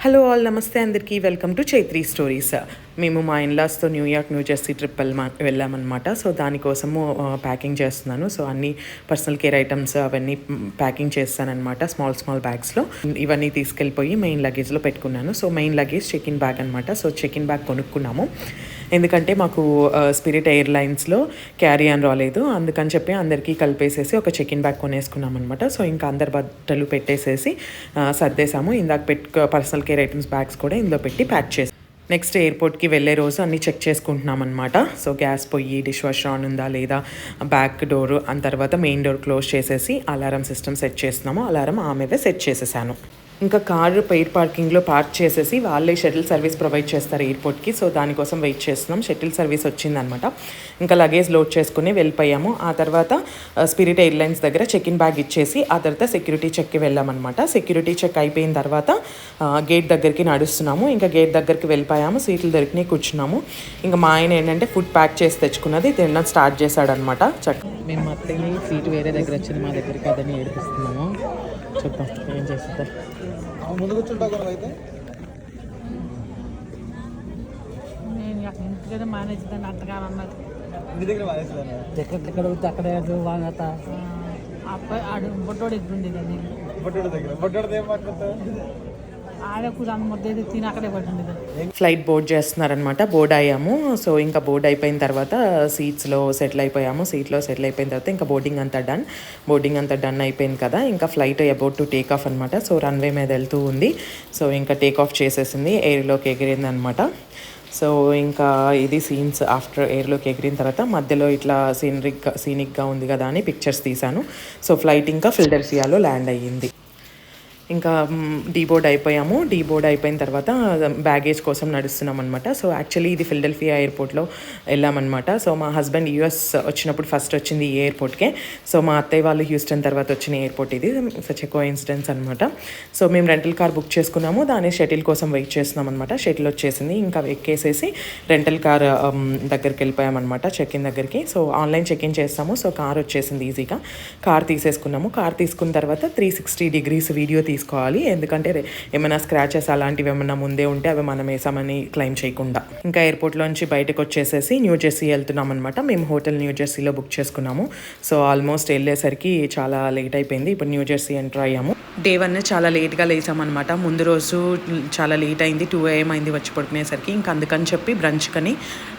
Hello all నమస్తే అందరికీ. Welcome to Chaitri stories మేము మా ఇన్లాస్తో New York New Jersey trip వెళ్ళమా వెళ్ళామన్నమాట. సో దానికోసము ప్యాకింగ్ చేస్తున్నాను. సో అన్ని పర్సనల్ కేర్ ఐటమ్స్ అవన్నీ ప్యాకింగ్ చేస్తానమాట స్మాల్ స్మాల్ బ్యాగ్స్లో ఇవన్నీ తీసుకెళ్ళిపోయి మెయిన్ లగేజ్లో పెట్టుకున్నాను. So main luggage check in bag అనమాట సో చెక్ ఇన్ బ్యాగ్ కొనుక్కున్నాము. ఎందుకంటే మాకు స్పిరిట్ ఎయిర్లైన్స్లో క్యారీ అని రాలేదు. అందుకని చెప్పి అందరికీ కలిపేసేసి ఒక చెక్ ఇన్ బ్యాగ్ కొనేసుకున్నాం అనమాట సో ఇంకా అందరి బట్టలు పెట్టేసేసి సర్దేశాము. ఇందాక పెట్టుకో పర్సనల్ కేర్ ఐటమ్స్ బ్యాగ్స్ కూడా ఇందులో పెట్టి ప్యాక్ చేసి నెక్స్ట్ ఎయిర్పోర్ట్కి వెళ్ళే రోజు అన్నీ చెక్ చేసుకుంటున్నాం అనమాట సో గ్యాస్ పొయ్యి డిష్ వాష్ ఆన్ ఉందా లేదా బ్యాక్ డోర్ ఆ తర్వాత మెయిన్ డోర్ క్లోజ్ చేసేసి అలారం సిస్టమ్ సెట్ చేస్తున్నాము. అలారం ఆమెవే సెట్ చేసేసాను. ఇంకా కారు పెయిర్ పార్కింగ్లో పార్క్ చేసేసి వాళ్ళే షటిల్ సర్వీస్ ప్రొవైడ్ చేస్తారు ఎయిర్పోర్ట్కి. సో దానికోసం వెయిట్ చేస్తున్నాం. షటిల్ సర్వీస్ వచ్చిందనమాట. ఇంకా లగేజ్ లోడ్ చేసుకుని వెళ్ళిపోయాము. ఆ తర్వాత స్పిరిట్ ఎయిర్లైన్స్ దగ్గర చెక్ ఇన్ బ్యాగ్ ఇచ్చేసి ఆ తర్వాత సెక్యూరిటీ చెక్కి వెళ్ళామన్నమాట సెక్యూరిటీ చెక్ అయిపోయిన తర్వాత గేట్ దగ్గరికి నడుస్తున్నాము. ఇంకా గేట్ దగ్గరికి వెళ్ళిపోయాము. సీట్లు దొరికినాయి కూర్చున్నాము. ఇంకా మా ఆయన ఏంటంటే ఫుడ్ ప్యాక్ చేసి తెచ్చుకున్నది తినడం స్టార్ట్ చేశాడనమాట. చక్క మేము మా సీట్ వేరే దగ్గర వచ్చింది మా దగ్గర అదని ఏడిపిస్తున్నాము. చూద్దాం ఏం చేస్తుందా. ముందు కూర్చుంటా కదా అయితే నేను ఇంటికైతే మేనేజ్ దాన్ని అంతగా అన్నది. ఇంటి దగ్గర మానేస్తాను ఎక్కడ ఎక్కడ పోతే అక్కడ వానత అబ్బాయి ఆడు బొట్టోడు ఎగ్గుంది కానీ బొట్టోడు దగ్గర. బొట్టోడు ఏం మాట్లాడతావు? ఆడే కూడా అమ్మ ముద్ద తిని అక్కడే పట్టింది ఫ్లైట్ బోర్డ్ చేస్తున్నారనమాట బోర్డ్ అయ్యాము. సో ఇంకా బోర్డ్ అయిపోయిన తర్వాత సీట్స్లో సెటిల్ అయిపోయాము. సీట్లో సెటిల్ అయిపోయిన తర్వాత ఇంకా బోర్డింగ్ అంతా డన్ బోర్డింగ్ అంతా డన్ అయిపోయింది కదా. ఇంకా flight about to take off అనమాట సో రన్వే మీద వెళ్తూ ఉంది. సో ఇంకా టేక్ ఆఫ్ చేసేసింది. ఎయిర్లోకి ఎగిరింది అనమాట సో ఇంకా ఇది సీన్స్ ఆఫ్టర్ ఎయిర్లోకి ఎగిరిన తర్వాత మధ్యలో ఇట్లా సీనరిక్ సీనిక్గా ఉంది కదా అని పిక్చర్స్ తీశాను. సో ఫ్లైట్ ఇంకా ఫిల్డర్సియాలో ల్యాండ్ అయ్యింది. ఇంకా డీబోర్డ్ అయిపోయాము. డీబోర్డ్ అయిపోయిన తర్వాత బ్యాగేజ్ కోసం నడుస్తున్నాం అనమాట సో యాక్చువల్లీ ఇది ఫిల్డెల్ఫియా ఎయిర్పోర్ట్లో వెళ్ళామన్నమాట. సో మా హస్బెండ్ యూఎస్ వచ్చినప్పుడు ఫస్ట్ వచ్చింది ఈ ఎయిర్పోర్ట్కే. సో మా అత్తయ్య వాళ్ళు హ్యూస్టన్ తర్వాత వచ్చిన ఎయిర్పోర్ట్ ఇది. సచ్ ఎ ఇన్సిడెన్స్ అనమాట సో మేము రెంటల్ కార్ బుక్ చేసుకున్నాము. దాని షటిల్ కోసం వెయిట్ చేస్తున్నాం అనమాట షటిల్ వచ్చేసింది. ఇంకా ఎక్కేసేసి రెంటల్ కార్ దగ్గరికి వెళ్ళిపోయామన్నమాట చెక్ ఇన్ దగ్గరికి. సో ఆన్లైన్ చెక్ ఇన్ చేస్తాము. సో కార్ వచ్చేసింది ఈజీగా. కార్ తీసేసుకున్నాము. కార్ తీసుకున్న తర్వాత త్రీ సిక్స్టీ డిగ్రీస్ వీడియో తీసుకోవాలి. ఎందుకంటే ఏమైనా స్క్రాచెస్ అలాంటివి ఏమైనా ముందే ఉంటే అవి మనం వేసామని క్లెయిమ్ చేయకుండా. ఇంకా ఎయిర్పోర్ట్లోంచి బయటకు వచ్చేసేసి న్యూ జెర్సీ వెళ్తున్నాం అనమాట మేము హోటల్ న్యూ జెర్సీలో బుక్ చేసుకున్నాము. సో ఆల్మోస్ట్ వెళ్ళేసరికి చాలా లేట్ అయిపోయింది. ఇప్పుడు న్యూ జెర్సీ ఎంటర్ అయ్యాము. డే వన్ చాలా లేట్గా లేసామన్నమాట. ముందు రోజు చాలా లేట్ అయింది. టూ ఏఎం అయింది వచ్చి పడుకునేసరికి. ఇంకా అందుకని చెప్పి బ్రంచ్ కని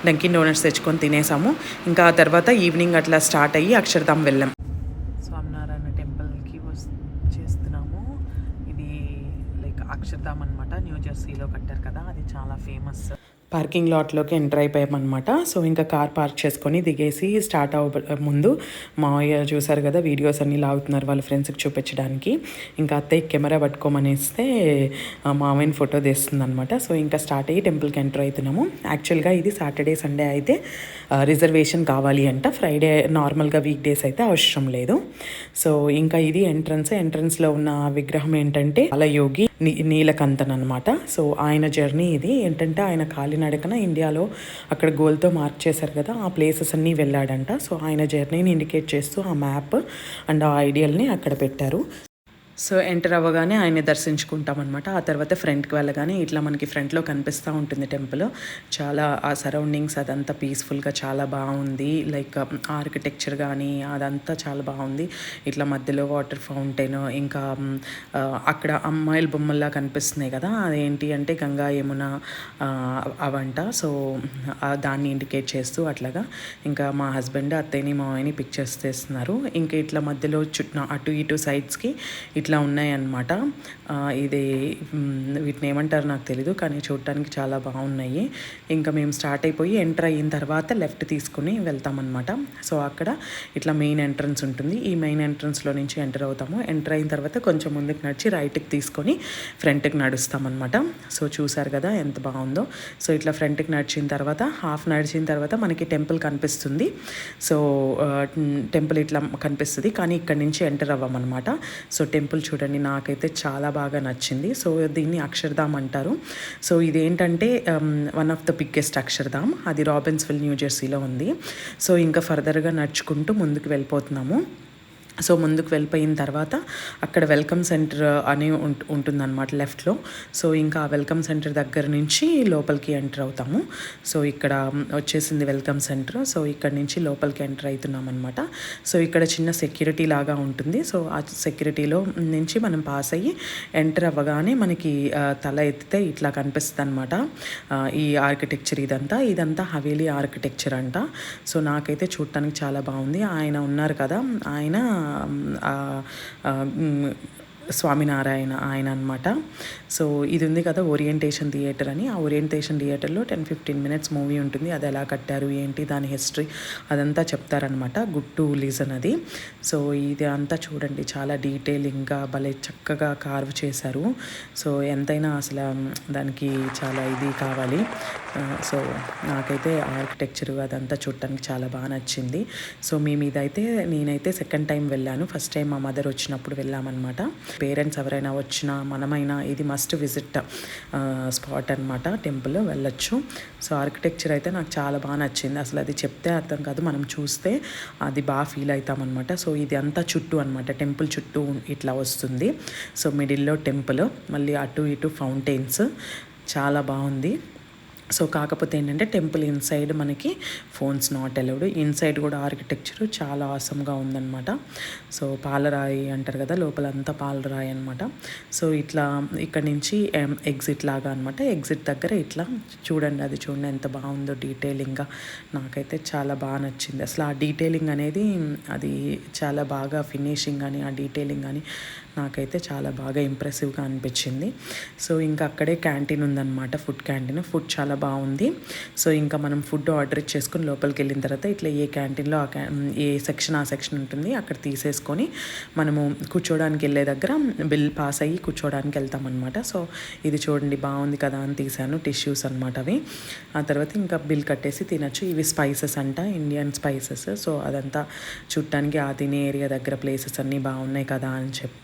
డంకిన్ డోనట్స్ తెచ్చుకొని తినేసాము. ఇంకా ఆ తర్వాత ఈవినింగ్ అట్లా స్టార్ట్ అయ్యి అక్షరధామ్ వెళ్ళాం స్వామినారాయణ టెంపుల్కి చేస్తున్నాము ఇది లైక్ అక్షర్ధామ్ అనమాట న్యూ జెర్సీలో కట్టారు కదా అది చాలా ఫేమస్. పార్కింగ్ లాట్లోకి ఎంటర్ అయిపోయామన్నమాట. సో ఇంకా కార్ పార్క్ చేసుకొని దిగేసి స్టార్ట్ అవ్వ ముందు మావయ్య చూసారు కదా వీడియోస్ అన్నీ లాగుతున్నారు వాళ్ళ ఫ్రెండ్స్కి చూపించడానికి. ఇంకా అత్తయ్య కెమెరా పట్టుకోమనేస్తే మావయ్యని ఫోటో తీస్తుందనమాట సో ఇంకా స్టార్ట్ అయ్యి టెంపుల్కి ఎంటర్ అవుతున్నాము. యాక్చువల్గా ఇది సాటర్డే సండే అయితే రిజర్వేషన్ కావాలి అంట. ఫ్రైడే నార్మల్గా వీక్ డేస్ అయితే అవసరం లేదు. సో ఇంకా ఇది ఎంట్రన్స్. ఎంట్రన్స్లో ఉన్న విగ్రహం ఏంటంటే అలయోగి నీ నీలకంతన్ అనమాట సో ఆయన జర్నీ ఇది. ఏంటంటే ఆయన కాలినడకన ఇండియాలో అక్కడ గోల్తో మార్క్ చేశారు కదా ఆ ప్లేసెస్ అన్నీ వెళ్ళాడంట. సో ఆయన జర్నీని ఇండికేట్ చేస్తూ ఆ మ్యాప్ అండ్ ఆ ఐడియల్ని అక్కడ పెట్టారు. సో ఎంటర్ అవ్వగానే ఆయన్ని దర్శించుకుంటాం అనమాట ఆ తర్వాత ఫ్రంట్కి వెళ్ళగానే ఇట్లా మనకి ఫ్రంట్లో కనిపిస్తూ ఉంటుంది టెంపుల్. చాలా ఆ సరౌండింగ్స్ అదంతా పీస్ఫుల్గా చాలా బాగుంది. లైక్ ఆర్కిటెక్చర్ కానీ అదంతా చాలా బాగుంది. ఇట్లా మధ్యలో వాటర్ ఫౌంటైన్ ఇంకా అక్కడ అమ్మాయిల బొమ్మల్లా కనిపిస్తున్నాయి కదా. అదేంటి అంటే గంగా యమున అవంట. సో దాన్ని ఇండికేట్ చేస్తూ అట్లాగా ఇంకా మా హస్బెండ్ అత్తయ్యని మా ఆయన్ని పిక్చర్స్ తీస్తున్నారు ఇంకా ఇట్లా మధ్యలో చుట్టూ అటు ఇటు సైడ్స్కి ఇట్లా ఇట్లా ఉన్నాయన్నమాట. ఇది వీటిని ఏమంటారు నాకు తెలీదు కానీ చూడటానికి చాలా బాగున్నాయి. ఇంకా మేము స్టార్ట్ అయిపోయి ఎంటర్ అయిన తర్వాత లెఫ్ట్ తీసుకుని వెళ్తామన్నమాట. సో అక్కడ ఇట్లా మెయిన్ ఎంట్రన్స్ ఉంటుంది. ఈ మెయిన్ ఎంట్రన్స్లో నుంచి ఎంటర్ అవుతాము. ఎంటర్ అయిన తర్వాత కొంచెం ముందుకు నడిచి రైట్కి తీసుకొని ఫ్రంట్కి నడుస్తామన్నమాట. సో చూసారు కదా ఎంత బాగుందో. సో ఇట్లా ఫ్రంట్కి నడిచిన తర్వాత హాఫ్ నడిచిన తర్వాత మనకి టెంపుల్ కనిపిస్తుంది. సో టెంపుల్ ఇట్లా కనిపిస్తుంది. కానీ ఇక్కడ నుంచి ఎంటర్ అవ్వమన్నమాట. సో టెంపుల్ చూడండి నాకైతే చాలా బాగా నచ్చింది. సో దీన్ని అక్షర్ధామ్ అంటారు. సో ఇదేంటంటే one of the biggest Akshardham. అది రాబిన్స్విల్ న్యూ జెర్సీలో ఉంది. సో ఇంకా ఫర్దర్గా నడుచుకుంటూ ముందుకు వెళ్ళిపోతున్నాము. సో ముందుకు వెళ్ళిపోయిన తర్వాత అక్కడ వెల్కమ్ సెంటర్ అని ఉంట్ ఉంటుందన్నమాట లెఫ్ట్లో. సో ఇంకా ఆ వెల్కమ్ సెంటర్ దగ్గర నుంచి లోపలికి ఎంటర్ అవుతాము. సో ఇక్కడ వచ్చేసింది వెల్కమ్ సెంటర్. సో ఇక్కడ నుంచి లోపలికి ఎంటర్ అవుతున్నాం అనమాట సో ఇక్కడ చిన్న సెక్యూరిటీ లాగా ఉంటుంది. సో ఆ సెక్యూరిటీలో నుంచి మనం పాస్ అయ్యి ఎంటర్ అవ్వగానే మనకి తల ఎత్తితే ఇట్లా కనిపిస్తుంది అనమాట ఈ ఆర్కిటెక్చర్ ఇదంతా. ఇదంతా హవేలీ ఆర్కిటెక్చర్ అంట. సో నాకైతే చూడటానికి చాలా బాగుంది. ఆయన ఉన్నారు కదా. ఆయన um, uh, um, స్వామినారాయణ ఆయన అనమాట సో ఇది ఉంది కదా ఓరియంటేషన్ థియేటర్ అని. ఆ ఓరియంటేషన్ థియేటర్లో టెన్ ఫిఫ్టీన్ మినిట్స్ మూవీ ఉంటుంది. అది ఎలా కట్టారు ఏంటి దాని హిస్టరీ అదంతా చెప్తారనమాట గుడ్ టు లిజన్ అది. సో ఇది అంతా చూడండి. చాలా డీటెయిలింగ్గా భలే చక్కగా కార్వ్ చేశారు. సో ఎంతైనా అసలు దానికి చాలా ఇది కావాలి. సో నాకైతే ఆర్కిటెక్చర్ అదంతా చూడటానికి చాలా బాగా నచ్చింది. సో మేము ఇదైతే నేనైతే సెకండ్ టైం వెళ్ళాను. ఫస్ట్ టైం మా మదర్ వచ్చినప్పుడు వెళ్ళామన్నమాట. పేరెంట్స్ ఎవరైనా వచ్చినా మనమైనా ఇది మస్ట్ విజిట్ స్పాట్ అనమాట టెంపుల్ వెళ్ళొచ్చు. సో ఆర్కిటెక్చర్ అయితే నాకు చాలా బాగా నచ్చింది. అసలు అది చెప్తే అర్థం కాదు. మనం చూస్తే అది బాగా ఫీల్ అవుతామన్నమాట సో ఇది అంతా చుట్టూ అనమాట టెంపుల్ చుట్టూ ఇట్లా వస్తుంది. సో మిడిల్లో టెంపుల్ మళ్ళీ అటు ఇటు ఫౌంటైన్స్ చాలా బాగుంది. సో కాకపోతే ఏంటంటే టెంపుల్ ఇన్సైడ్ మనకి ఫోన్స్ నాట్ అలౌడ్ ఇన్సైడ్ కూడా ఆర్కిటెక్చర్ చాలా ఆసమ్గా ఉందన్నమాట. సో పాలరాయి అంటారు కదా లోపలంతా పాలరాయి అనమాట సో ఇట్లా ఇక్కడ నుంచి ఎగ్జిట్ లాగా అనమాట ఎగ్జిట్ దగ్గర ఇట్లా చూడండి అది చూడండి ఎంత బాగుందో డీటెయిలింగ్గా నాకైతే చాలా బాగా నచ్చింది. అసలు ఆ డీటెయిలింగ్ అనేది అది చాలా బాగా ఫినిషింగ్ కానీ ఆ డీటెయిలింగ్ కానీ నాకైతే చాలా బాగా ఇంప్రెసివ్గా అనిపించింది. సో ఇంకా అక్కడే క్యాంటీన్ ఉందన్నమాట ఫుడ్ క్యాంటీన్ ఫుడ్ చాలా బాగుంది. సో ఇంకా మనం ఫుడ్ ఆర్డర్ చేసుకుని లోపలికి వెళ్ళిన తర్వాత ఇట్లా ఏ క్యాంటీన్లో ఆ క్యా ఏ సెక్షన్ ఆ సెక్షన్ ఉంటుంది అక్కడ తీసేసుకొని మనము కూర్చోడానికి వెళ్ళే దగ్గర బిల్ పాస్ అయ్యి కూర్చోడానికి వెళ్తామన్నమాట. సో ఇది చూడండి బాగుంది కదా అని తీసాను టిష్యూస్ అనమాట అవి. ఆ తర్వాత ఇంకా బిల్ కట్టేసి తినచ్చు. ఇవి స్పైసెస్ అంట ఇండియన్ స్పైసెస్. సో అదంతా చుట్టానికి ఆ తినే ఏరియా దగ్గర ప్లేసెస్ అన్నీ బాగున్నాయి కదా అని చెప్పి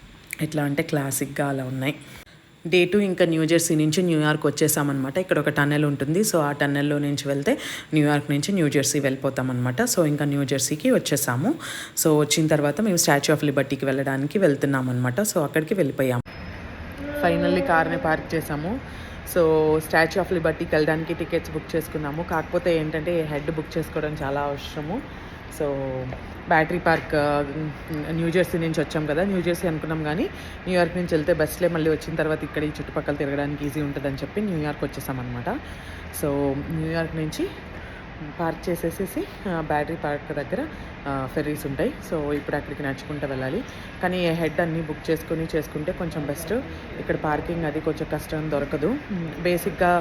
ఎట్లా అంటే క్లాసిక్గా అలా ఉన్నాయి. డే టూ ఇంకా న్యూ జెర్సీ నుంచి న్యూయార్క్ వచ్చేసామన్నమాట. ఇక్కడ ఒక టన్నెల్ ఉంటుంది. సో ఆ టన్నెల్లో నుంచి వెళ్తే న్యూయార్క్ నుంచి న్యూ జెర్సీ వెళ్ళిపోతామన్నమాట. సో ఇంకా న్యూ జెర్సీకి వచ్చేసాము. సో వచ్చిన తర్వాత మేము స్టాచ్యూ ఆఫ్ లిబర్టీకి వెళ్ళడానికి వెళ్తున్నాం అనమాట సో అక్కడికి వెళ్ళిపోయాము ఫైనల్లీ కార్ని పార్క్ చేసాము. సో స్టాచ్యూ ఆఫ్ లిబర్టీకి వెళ్ళడానికి టికెట్స్ బుక్ చేసుకున్నాము. కాకపోతే ఏంటంటే హెడ్ బుక్ చేసుకోవడం చాలా అవసరము. So Battery Park New Jersey నుంచి వచ్చాం కదా న్యూ జెర్సీ అనుకున్నాం కానీ న్యూయార్క్ నుంచి వెళ్తే బస్లే మళ్ళీ వచ్చిన తర్వాత ఇక్కడ ఈ చుట్టుపక్కల తిరగడానికి ఈజీ ఉంటుందని చెప్పి న్యూయార్క్ వచ్చేసాం అనమాట సో న్యూయార్క్ నుంచి పార్క్ చేసేసేసి బ్యాటరీ పార్క్ దగ్గర ఫెర్రీస్ ఉంటాయి. సో ఇప్పుడు అక్కడికి నడుచుకుంటూ వెళ్ళాలి. కానీ హెడ్ అన్నీ బుక్ చేసుకుని చేసుకుంటే కొంచెం బెస్ట్. ఇక్కడ పార్కింగ్ అది కొంచెం కష్టం దొరకదు. బేసిక్గా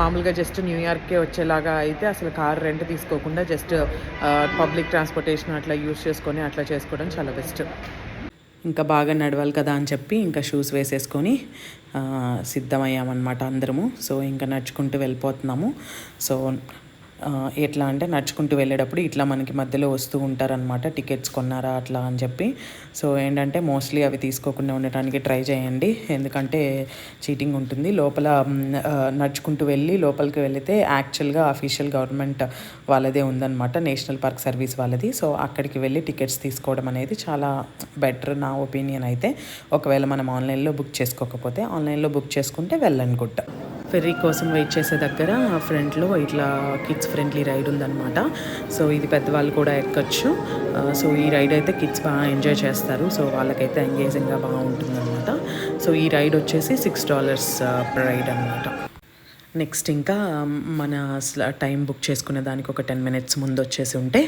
మామూలుగా జస్ట్ న్యూయార్క్కే వచ్చేలాగా అయితే అసలు కార్ రెంట్ తీసుకోకుండా జస్ట్ పబ్లిక్ ట్రాన్స్పోర్టేషన్ అట్లా యూస్ చేసుకొని అట్లా చేసుకోవడం చాలా బెస్ట్. ఇంకా బాగా నడవాలి కదా అని చెప్పి ఇంకా షూస్ వేసేసుకొని సిద్ధమయ్యామన్నమాట అందరము. సో ఇంకా నడుచుకుంటూ వెళ్ళిపోతున్నాము. సో ఎట్లా అంటే నడుచుకుంటూ వెళ్ళేటప్పుడు ఇట్లా మనకి మధ్యలో వస్తూ ఉంటారనమాట టికెట్స్ కొన్నారా అట్లా అని చెప్పి. సో ఏంటంటే మోస్ట్లీ అవి తీసుకోకుండా ఉండటానికి ట్రై చేయండి. ఎందుకంటే చీటింగ్ ఉంటుంది. లోపల నడుచుకుంటూ వెళ్ళి లోపలికి వెళితే యాక్చువల్గా అఫీషియల్ గవర్నమెంట్ వాళ్ళదే ఉందన్నమాట నేషనల్ పార్క్ సర్వీస్ వాళ్ళది. సో అక్కడికి వెళ్ళి టికెట్స్ తీసుకోవడం అనేది చాలా బెటర్ నా ఒపీనియన్ అయితే. ఒకవేళ మనం ఆన్లైన్లో బుక్ చేసుకోకపోతే ఆన్లైన్లో బుక్ చేసుకుంటే వెళ్ళనుకుంటా ఫెర్రీ కోసం వెయిట్ చేసే దగ్గర ఫ్రంట్లో ఇట్లా కిడ్స్ ఫ్రెండ్లీ రైడ్ ఉందన్నమాట. సో ఇది పెద్దవాళ్ళు కూడా ఎక్కొచ్చు. సో ఈ రైడ్ అయితే కిడ్స్ బాగా ఎంజాయ్ చేస్తారు. సో వాళ్ళకైతే ఎంగేజింగ్గా బాగుంటుందన్నమాట. సో ఈ రైడ్ వచ్చేసి సిక్స్ డాలర్స్ రైడ్ అనమాట నెక్స్ట్ ఇంకా మన టైం బుక్ చేసుకునే దానికి ఒక టెన్ మినిట్స్ ముందు వచ్చేసి ఉంటే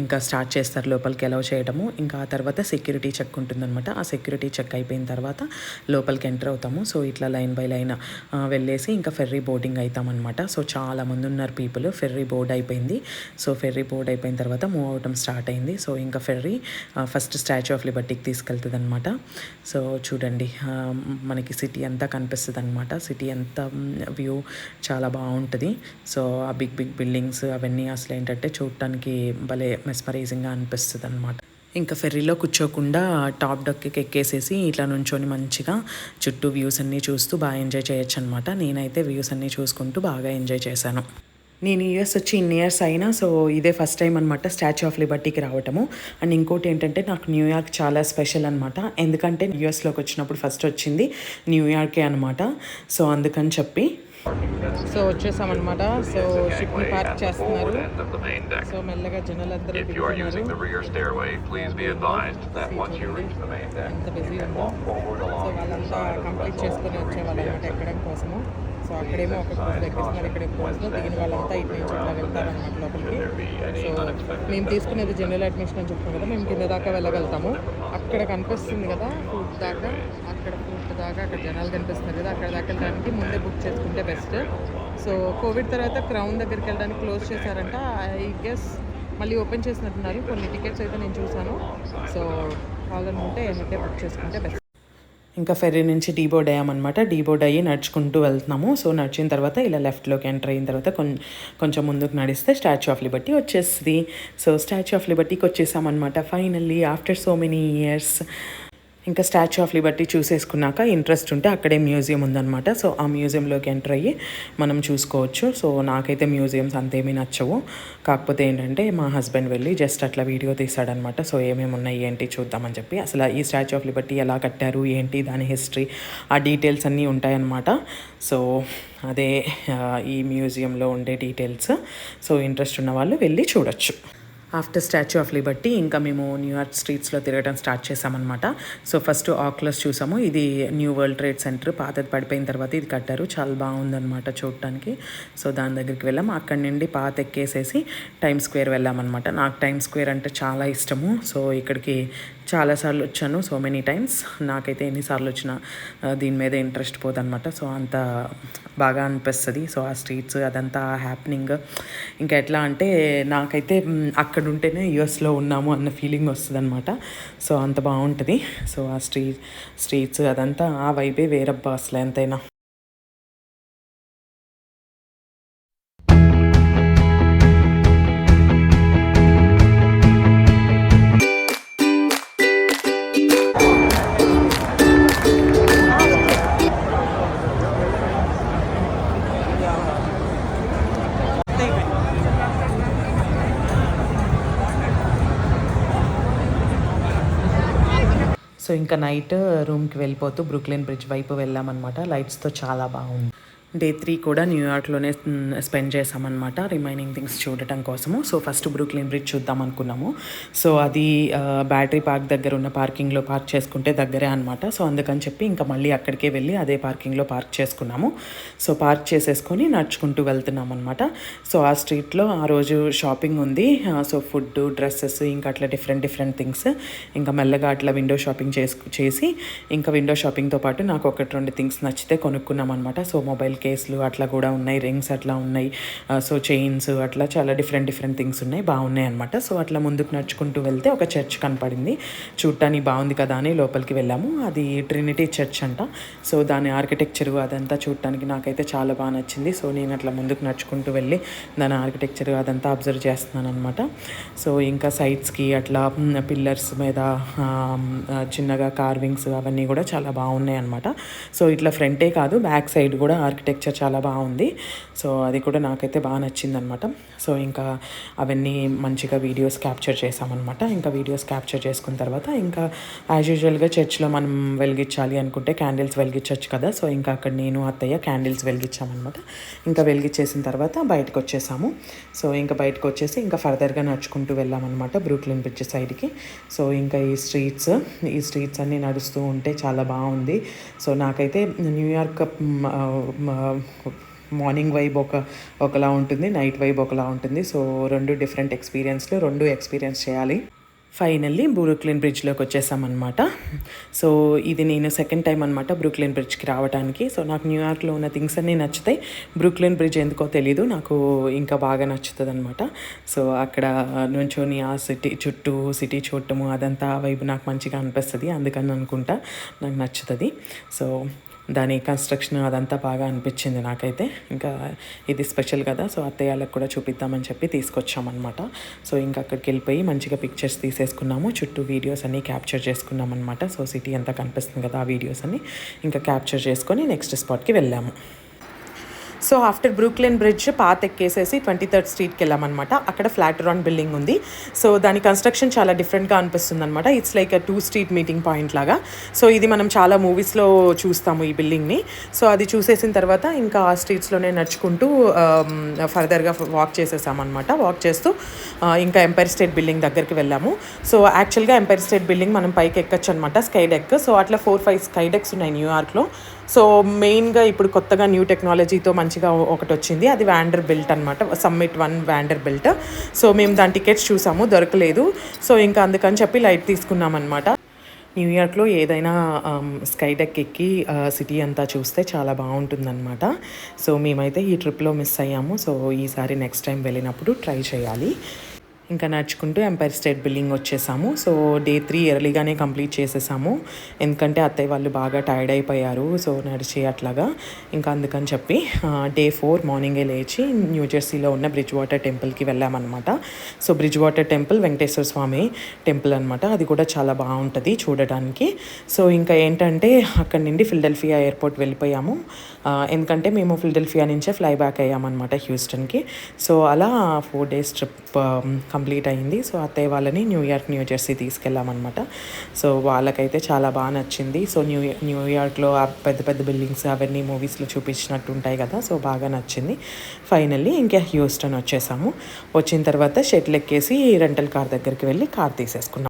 ఇంకా స్టార్ట్ చేస్తారు లోపలికి అలౌ చేయడము ఇంకా ఆ తర్వాత సెక్యూరిటీ చెక్ ఉంటుందన్నమాట. ఆ సెక్యూరిటీ చెక్ అయిపోయిన తర్వాత లోపలికి ఎంటర్ అవుతాము. సో ఇట్లా లైన్ బై లైన్ వెళ్ళేసి ఇంకా ఫెర్రీ బోర్డింగ్ అవుతామన్నమాట సో చాలా మంది ఉన్నారు పీపుల్. ఫెర్రీ బోర్డ్ అయిపోయింది. సో ఫెర్రీ బోర్డ్ అయిపోయిన తర్వాత మూవ్ అవటం స్టార్ట్ అయింది. సో ఇంకా ఫెర్రీ ఫస్ట్ స్టాచ్యూ ఆఫ్ లిబర్టీకి తీసుకెళ్తుంది అనమాట సో చూడండి మనకి సిటీ అంతా కనిపిస్తుంది అనమాట సిటీ అంతా వ్యూ చాలా బాగుంటుంది. సో ఆ బిగ్ బిగ్ బిల్డింగ్స్ అవన్నీ అసలు ఏంటంటే చూడటానికి భలే మెస్మరైజింగ్గా అనిపిస్తుంది అనమాట ఇంకా ఫెర్రీలో కూర్చోకుండా టాప్ డక్కి ఎక్కేసేసి ఇట్లా నుంచొని మంచిగా చుట్టూ వ్యూస్ అన్నీ చూస్తూ బాగా ఎంజాయ్ చేయొచ్చు అనమాట నేనైతే వ్యూస్ అన్నీ చూసుకుంటూ బాగా ఎంజాయ్ చేశాను. నేను యూఎస్ వచ్చి ఇన్ని ఇయర్స్ అయినా సో ఇదే ఫస్ట్ టైం అనమాట స్టాచ్యూ ఆఫ్ లిబర్టీకి రావటము. అండ్ ఇంకోటి ఏంటంటే నాకు న్యూయార్క్ చాలా స్పెషల్ అనమాట ఎందుకంటే యూఎస్లోకి వచ్చినప్పుడు ఫస్ట్ వచ్చింది న్యూయార్కే అనమాట సో అందుకని చెప్పి సో వచ్చేసామన్నమాట సో షిప్ని పార్క్ చేస్తున్నారు. సో మెల్లగా main deck, ఎంత బిజీ ఉందో సో వాళ్ళంతా కంప్లీట్ చేసుకొని వచ్చేవాళ్ళు అనమాట. ఎక్కడం కోసము సో అక్కడేమో ఒక క్రూజ్ దగ్గర ఇక్కడ క్రూజ్లో దిగిన వాళ్ళంతా ఇటు నుంచి ఇట్లా వెళ్తారనమాట లోపలికి. సో మేము తీసుకునేది జనరల్ అడ్మిషన్ అని చెప్తాం కదా మేము కింద దాకా వెళ్ళగలుగుతాము అక్కడ కనిపిస్తుంది కదా ఫుడ్ దాకా అక్కడ ఫుడ్ దాకా అక్కడ జనాలు కనిపిస్తున్నారు కదా అక్కడ దాకా వెళ్ళడానికి ముందే బుక్ చేసుకుంటే బెస్ట్. సో కోవిడ్ తర్వాత క్రౌన్ దగ్గరికి వెళ్ళడానికి క్లోజ్ చేశారంట. ఐ గెస్ మళ్ళీ ఓపెన్ చేసినట్టున్నారు. కొన్ని టికెట్స్ అయితే నేను చూశాను. సో కావాలనుకుంటే హెడ్డే బుక్ చేసుకుంటే బెస్ట్. ఇంకా ఫెర్రీ నుంచి డీబోర్డ్ అయ్యామన్నమాట. డీబోర్డ్ అయ్యి నడుచుకుంటూ వెళ్తున్నాము. సో నడిచిన తర్వాత ఇలా లెఫ్ట్లోకి ఎంటర్ అయిన తర్వాత కొంచెం కొంచెం ముందుకు నడిస్తే స్టాచ్యూ ఆఫ్ లిబర్టీ వచ్చేస్తుంది. సో స్టాచ్యూ ఆఫ్ లిబర్టీకి వచ్చేసామన్నమాట. Finally after so many years ఇంకా స్టాచ్యూ ఆఫ్ లిబర్టీ చూసేసుకున్నాక ఇంట్రెస్ట్ ఉంటే అక్కడే మ్యూజియం ఉందన్నమాట. సో ఆ మ్యూజియంలోకి ఎంటర్ అయ్యి మనం చూసుకోవచ్చు. సో నాకైతే మ్యూజియంస్ అంతేమీ నచ్చవు. కాకపోతే ఏంటంటే మా హస్బెండ్ వెళ్ళి జస్ట్ అట్లా వీడియో తీసాడనమాట సో ఏమేమి ఉన్నాయి ఏంటి చూద్దామని చెప్పి. అసలు ఈ స్టాచ్యూ ఆఫ్ లిబర్టీ ఎలా కట్టారు ఏంటి దాని హిస్టరీ ఆ డీటెయిల్స్ అన్నీ ఉంటాయన్నమాట. సో అదే ఈ మ్యూజియంలో ఉండే డీటెయిల్స్ సో ఇంట్రెస్ట్ ఉన్న వాళ్ళు వెళ్ళి చూడొచ్చు. ఆఫ్టర్ స్టాచ్యూ ఆఫ్ లిబర్టీ ఇంకా మేము న్యూయార్క్ స్ట్రీట్స్లో తిరగడం స్టార్ట్ చేసామన్నమాట సో ఫస్ట్ ఆక్లస్ చూసాము. ఇది న్యూ వరల్డ్ ట్రేడ్ సెంటర్ పాతది పడిపోయిన తర్వాత ఇది కట్టారు. చాలా బాగుందన్నమాట చూడటానికి. సో దాని దగ్గరికి వెళ్ళాము. అక్కడి నుండి పాత ఎక్కేసేసి టైమ్ స్క్వేర్ వెళ్ళామన్నమాట. నాకు టైమ్ స్క్వేర్ అంటే చాలా ఇష్టము. సో ఇక్కడికి చాలాసార్లు వచ్చాను సో మెనీ టైమ్స్ నాకైతే ఎన్నిసార్లు వచ్చినా దీని మీద ఇంట్రెస్ట్ పోదనమాట సో అంత బాగా అనిపిస్తుంది. సో ఆ స్ట్రీట్స్ అదంతా హ్యాపెనింగ్ ఇంకా ఎట్లా అంటే నాకైతే అక్కడ ఉంటేనే యూఎస్లో ఉన్నాము అన్న ఫీలింగ్ వస్తుంది అనమాట సో అంత బాగుంటుంది. సో ఆ స్ట్రీట్ స్ట్రీట్స్ అదంతా ఆ వైబే వేరబ్బా అసలు ఎంతైనా. సో ఇంకా నైట్ రూమ్కి వెళ్ళిపోతూ బ్రూక్లిన్ బ్రిడ్జ్ వైపు వెళ్ళామన్నమాట. లైట్స్తో చాలా బాగుంది. డే త్రీ కూడా న్యూయార్క్లోనే స్పెండ్ చేసామన్నమాట రిమైనింగ్ థింగ్స్ చూడటం కోసము. సో ఫస్ట్ బ్రూక్లిన్ బ్రిడ్జ్ చూద్దాం అనుకున్నాము. సో అది బ్యాటరీ పార్క్ దగ్గర ఉన్న పార్కింగ్లో పార్క్ చేసుకుంటే దగ్గరే అనమాట సో అందుకని చెప్పి ఇంకా మళ్ళీ అక్కడికే వెళ్ళి అదే పార్కింగ్లో పార్క్ చేసుకున్నాము. సో పార్క్ చేసేసుకొని నడుచుకుంటూ వెళ్తున్నాం అనమాట సో ఆ స్ట్రీట్లో ఆ రోజు షాపింగ్ ఉంది. సో ఫుడ్ డ్రెస్సెస్ ఇంకా అట్లా డిఫరెంట్ డిఫరెంట్ థింగ్స్. ఇంకా మెల్లగా అట్లా విండో షాపింగ్ చేసి ఇంకా విండో షాపింగ్తో పాటు నాకు ఒకటి రెండు థింగ్స్ నచ్చితే కొనుక్కున్నాం అనమాట సో మొబైల్ కేసులు అట్లా కూడా ఉన్నాయి రింగ్స్ అట్లా ఉన్నాయి. సో చైన్స్ అట్లా చాలా డిఫరెంట్ డిఫరెంట్ థింగ్స్ ఉన్నాయి. బాగున్నాయి అనమాట సో అట్లా ముందుకు నడుచుకుంటూ వెళ్తే ఒక చర్చ్ కనపడింది. చూడటానికి బాగుంది కదా అని లోపలికి వెళ్ళాము. అది ట్రినిటీ చర్చ్ అంట. సో దాని ఆర్కిటెక్చర్ అదంతా చూడటానికి నాకైతే చాలా బాగా నచ్చింది. సో నేను అట్లా ముందుకు నడుచుకుంటూ వెళ్ళి దాని ఆర్కిటెక్చర్ అదంతా అబ్జర్వ్ చేస్తున్నాను అనమాట సో ఇంకా సైడ్స్కి అట్లా పిల్లర్స్ మీద చిన్నగా కార్వింగ్స్ అవన్నీ కూడా చాలా బాగున్నాయి అనమాట సో ఇట్లా ఫ్రంటే కాదు బ్యాక్ సైడ్ కూడా ఆర్కిటెక్చర్ చాలా బాగుంది. సో అది కూడా నాకైతే బాగా నచ్చిందనమాట సో ఇంకా అవన్నీ మంచిగా వీడియోస్ క్యాప్చర్ చేసామన్నమాట ఇంకా వీడియోస్ క్యాప్చర్ చేసుకున్న తర్వాత ఇంకా యాజ్ యూజువల్గా చర్చ్లో మనం వెలిగించాలి అనుకుంటే క్యాండిల్స్ వెలిగించవచ్చు కదా. సో ఇంకా అక్కడ నేను అత్తయ్య క్యాండిల్స్ వెలిగించామన్నమాట. ఇంకా వెలిగించేసిన తర్వాత బయటకు వచ్చేసాము. సో ఇంకా బయటకు వచ్చేసి ఇంకా ఫర్దర్గా నడుచుకుంటూ వెళ్ళామన్నమాట బ్రూక్లిన్ బ్రిడ్జ్ సైడ్కి సో ఇంకా ఈ స్ట్రీట్స్ ఈ స్ట్రీట్స్ అన్నీ నడుస్తూ ఉంటే చాలా బాగుంది. సో నాకైతే న్యూయార్క్ మార్నింగ్ వైబ్ ఒక ఒకలా ఉంటుంది నైట్ వైబ్ ఒకలా ఉంటుంది. సో రెండు డిఫరెంట్ ఎక్స్పీరియన్స్లు రెండు ఎక్స్పీరియన్స్ చేయాలి. ఫైనల్లీ బ్రూక్లిన్ బ్రిడ్జ్లోకి వచ్చేసామన్నమాట సో ఇది నేను సెకండ్ టైం అనమాట బ్రూక్లిన్ బ్రిడ్జ్కి రావడానికి సో నాకు న్యూయార్క్లో ఉన్న థింగ్స్ అన్నీ నచ్చుతాయి బ్రూక్లిన్ బ్రిడ్జ్ ఎందుకో తెలీదు నాకు ఇంకా బాగా నచ్చుతుంది అనమాట సో అక్కడ నుంచొని ఆ సిటీ చుట్టూ సిటీ చూడటము అదంతా వైపు నాకు మంచిగా అనిపిస్తుంది అందుకని అనుకుంటా నాకు నచ్చుతుంది. సో దాని కన్స్ట్రక్షన్ అదంతా బాగా అనిపించింది నాకైతే. ఇంకా ఇది స్పెషల్ కదా సో అత్తయ్యాలకు కూడా చూపిద్దామని చెప్పి తీసుకొచ్చామన్నమాట. సో ఇంకా అక్కడికి వెళ్ళిపోయి మంచిగా పిక్చర్స్ తీసేసుకున్నాము. చుట్టూ వీడియోస్ అన్నీ క్యాప్చర్ చేసుకున్నాం అనమాట సో సిటీ అంతా కనిపిస్తుంది కదా ఆ వీడియోస్ అన్నీ. ఇంకా క్యాప్చర్ చేసుకొని నెక్స్ట్ స్పాట్కి వెళ్ళాము. So after Brooklyn Bridge path ఎక్కేసేసి twenty third స్ట్రీట్కి వెళ్ళామన్నమాట. అక్కడ ఫ్లాట్ రాన్ బిల్డింగ్ ఉంది. సో దాని కన్స్ట్రక్షన్ చాలా డిఫరెంట్గా అనిపిస్తుంది అనమాట it's like two street meeting point లాగా. సో ఇది మనం చాలా మూవీస్లో చూస్తాము ఈ బిల్డింగ్ని. సో అది చూసేసిన తర్వాత ఇంకా ఆ స్ట్రీట్స్లోనే నడుచుకుంటూ ఫర్దర్గా వాక్ చేసేసామన్నమాట. వాక్ చేస్తూ ఇంకా ఎంపైర్ స్టేట్ బిల్డింగ్ దగ్గరికి వెళ్ళాము. సో యాక్చువల్గా ఎంపైర్ స్టేట్ బిల్డింగ్ మనం పైకి ఎక్కచ్చు అనమాట స్కై డెక్ సో అట్లా ఫోర్ ఫైవ్ స్కై డెక్స్ ఉన్నాయి న్యూయార్క్లో. సో మెయిన్గా ఇప్పుడు కొత్తగా న్యూ టెక్నాలజీతో మంచిగా ఒకటి వచ్చింది అది వ్యాండర్ బెల్ట్ అనమాట summit one Vanderbilt so మేము దాని టికెట్స్ చూసాము. దొరకలేదు. సో ఇంకా అందుకని చెప్పి లైట్ తీసుకున్నామన్నమాట. న్యూయార్క్లో ఏదైనా స్కై డెక్ ఎక్కి సిటీ అంతా చూస్తే చాలా బాగుంటుందన్నమాట. సో మేమైతే ఈ ట్రిప్లో మిస్ అయ్యాము. సో ఈసారి నెక్స్ట్ టైం వెళ్ళినప్పుడు ట్రై చేయాలి. ఇంకా నడుచుకుంటూ ఎంపైర్ స్టేట్ బిల్డింగ్ వచ్చేసాము. సో డే త్రీ ఎర్లీగానే కంప్లీట్ చేసేసాము. ఎందుకంటే అత్తయ్య వాళ్ళు బాగా టైర్డ్ అయిపోయారు. సో నడిచి అట్లాగా. ఇంకా అందుకని చెప్పి డే ఫోర్ మార్నింగే లేచి న్యూ జెర్సీలో ఉన్న బ్రిడ్జ్ వాటర్ టెంపుల్కి వెళ్ళామన్నమాట. So Bridgewater temple Venkateswara Swami temple అనమాట అది కూడా చాలా బాగుంటుంది చూడడానికి. సో ఇంకా ఏంటంటే అక్కడి నుండి ఫిల్డెల్ఫియా ఎయిర్పోర్ట్ వెళ్ళిపోయాము. ఎందుకంటే మేము ఫిల్డెల్ఫియా నుంచే ఫ్లై బ్యాక్ అయ్యామన్నమాట హ్యూస్టన్కి సో అలా ఫోర్ డేస్ ట్రిప్ కంప్లీట్ అయింది. సో అత్తయ్య వాళ్ళని న్యూయార్క్ న్యూ జెర్సీ తీసుకెళ్ళామన్నమాట. సో వాళ్ళకైతే చాలా బాగా నచ్చింది. సో న్యూ న్యూయార్క్లో పెద్ద పెద్ద బిల్డింగ్స్ అవన్నీ మూవీస్లో చూపించినట్టు ఉంటాయి కదా. సో బాగా నచ్చింది. ఫైనల్లీ ఇంకా హ్యూస్టన్ వచ్చేసాము. వచ్చిన తర్వాత షెటిల్ ఎక్కేసి రెంటల్ కార్ దగ్గరికి వెళ్ళి కార్ తీసేసుకున్నాం.